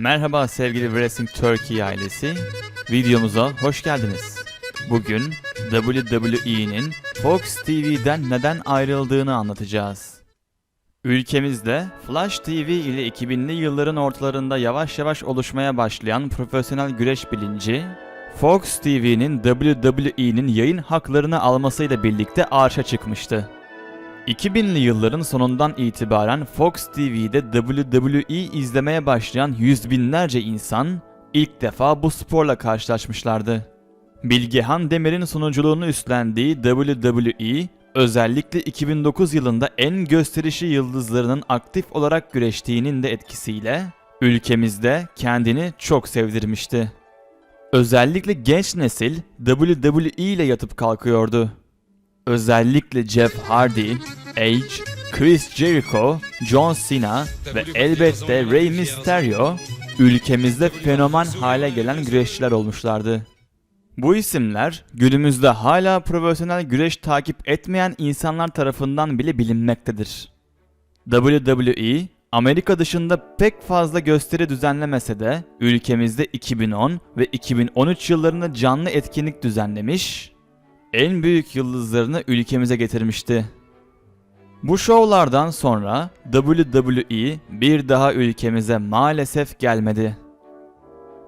Merhaba sevgili Wrestling Turkey ailesi. Videomuza hoş geldiniz. Bugün WWE'nin Fox TV'den neden ayrıldığını anlatacağız. Ülkemizde Flash TV ile 2000'li yılların ortalarında yavaş yavaş oluşmaya başlayan profesyonel güreş bilinci, Fox TV'nin WWE'nin yayın haklarını almasıyla birlikte arşa çıkmıştı. 2000'li yılların sonundan itibaren Fox TV'de WWE izlemeye başlayan yüz binlerce insan ilk defa bu sporla karşılaşmışlardı. Bilgehan Demir'in sunuculuğunu üstlendiği WWE, özellikle 2009 yılında en gösterişli yıldızlarının aktif olarak güreştiğinin de etkisiyle ülkemizde kendini çok sevdirmişti. Özellikle genç nesil WWE ile yatıp kalkıyordu. Özellikle Jeff Hardy, Edge, Chris Jericho, John Cena ve elbette Rey Mysterio ülkemizde fenomen hale gelen güreşçiler olmuşlardı. Bu isimler günümüzde hala profesyonel güreş takip etmeyen insanlar tarafından bile bilinmektedir. WWE, Amerika dışında pek fazla gösteri düzenlemese de ülkemizde 2010 ve 2013 yıllarında canlı etkinlik düzenlemiş, en büyük yıldızlarını ülkemize getirmişti. Bu şovlardan sonra WWE bir daha ülkemize maalesef gelmedi.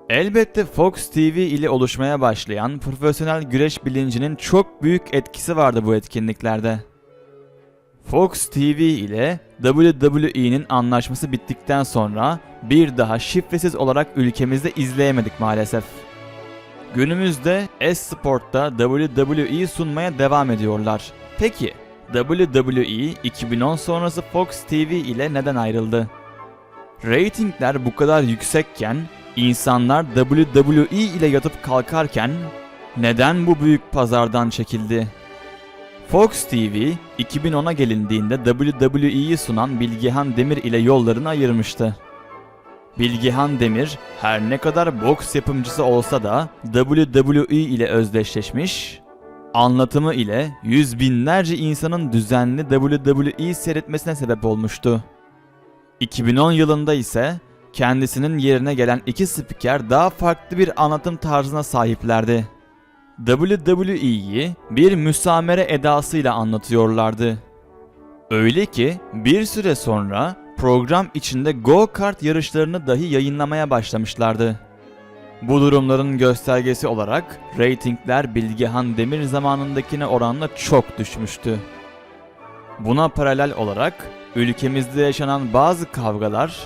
Elbette Fox TV ile oluşmaya başlayan profesyonel güreş bilincinin çok büyük etkisi vardı bu etkinliklerde. Fox TV ile WWE'nin anlaşması bittikten sonra bir daha şifresiz olarak ülkemizde izleyemedik maalesef. Günümüzde Esport'ta WWE sunmaya devam ediyorlar. Peki WWE 2010 sonrası Fox TV ile neden ayrıldı? Ratingler bu kadar yüksekken insanlar WWE ile yatıp kalkarken neden bu büyük pazardan çekildi? Fox TV 2010'a gelindiğinde WWE'yi sunan Bilgehan Demir ile yollarını ayırmıştı. Bilgehan Demir her ne kadar boks yapımcısı olsa da WWE ile özdeşleşmiş, anlatımı ile yüz binlerce insanın düzenli WWE seyretmesine sebep olmuştu. 2010 yılında ise kendisinin yerine gelen iki spiker daha farklı bir anlatım tarzına sahiplerdi. WWE'yi bir müsamere edasıyla anlatıyorlardı. Öyle ki bir süre sonra program içinde go-kart yarışlarını dahi yayınlamaya başlamışlardı. Bu durumların göstergesi olarak reytingler Bilgehan Demir zamanındakine oranla çok düşmüştü. Buna paralel olarak ülkemizde yaşanan bazı kavgalar,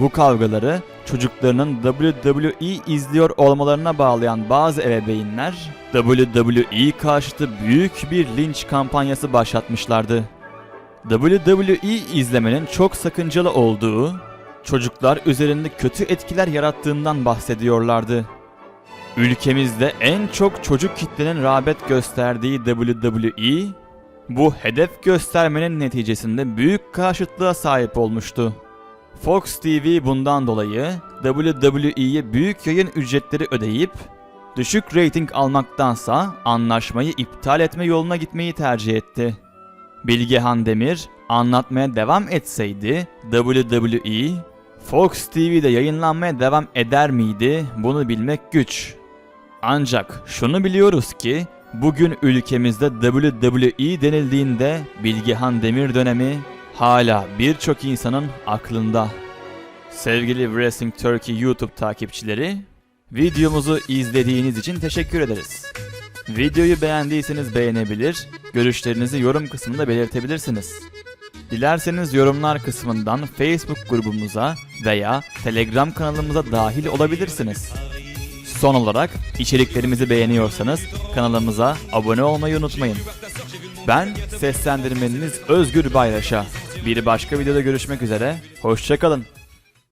bu kavgaları çocuklarının WWE izliyor olmalarına bağlayan bazı ebeveynler WWE karşıtı büyük bir linç kampanyası başlatmışlardı. WWE izlemenin çok sakıncalı olduğu, çocuklar üzerinde kötü etkiler yarattığından bahsediyorlardı. Ülkemizde en çok çocuk kitlenin rağbet gösterdiği WWE, bu hedef göstermenin neticesinde büyük karşıtlığa sahip olmuştu. Fox TV bundan dolayı WWE'ye büyük yayın ücretleri ödeyip düşük reyting almaktansa anlaşmayı iptal etme yoluna gitmeyi tercih etti. Bilgehan Demir anlatmaya devam etseydi WWE Fox TV'de yayınlanmaya devam eder miydi bunu bilmek güç. Ancak şunu biliyoruz ki bugün ülkemizde WWE denildiğinde Bilgehan Demir dönemi hala birçok insanın aklında. Sevgili Wrestling Turkey YouTube takipçileri, videomuzu izlediğiniz için teşekkür ederiz. Videoyu beğendiyseniz beğenebilir, görüşlerinizi yorum kısmında belirtebilirsiniz. Dilerseniz yorumlar kısmından Facebook grubumuza veya Telegram kanalımıza dahil olabilirsiniz. Son olarak içeriklerimizi beğeniyorsanız kanalımıza abone olmayı unutmayın. Ben seslendirmeniniz Özgür Bayraş'a. Bir başka videoda görüşmek üzere, hoşçakalın.